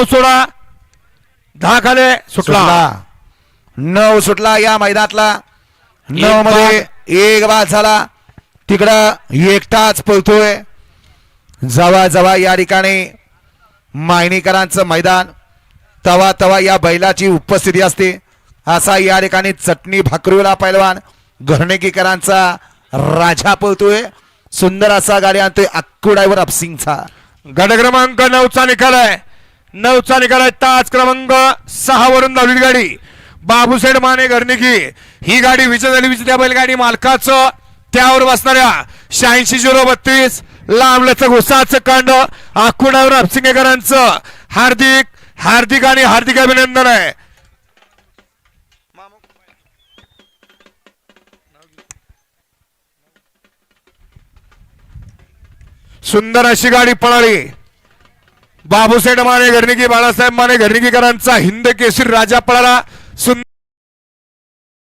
नऊ सोळा. दहा खाले सुटला. नऊ सुटला या मैदानातला. नऊ मध्ये एक बाद झाला. तिकडं एकटाच पळतोय. जवा जवा या ठिकाणी मायनीकरांचं मैदान. तवा तवा या बैलाची उपस्थिती असते. असा या ठिकाणी चटणी भाकरीला पैलवान घरणेकीकरांचा राजा पळतोय. सुंदर असा गाडी आणतोय. अक्कू ड्रायव्हर अपसिंगचा गट क्रमांक नऊचा निकाल आहे. नऊचा निकाल आहे क्रमांक सहा वरून धावलेली गाडी. बाबूसेड माने घरनिकी ही गाडी विजय झाली विजय बैलगाडी मालकाचं. त्यावर बसणाऱ्या शहाऐंशी झिरो बत्तीस लांबल्याचं घुसाचं कांड आखुडावर अपसिंगेकरांचं हार्दिक हार्दिक आणि हार्दिक अभिनंदन आहे. सुंदर अशी गाडी पळाली. बाबूसेठ माने घरणिकी बाळासाहेब माने घरणिकीकरांचा हिंद केसरी राजा पळाला. सुंदर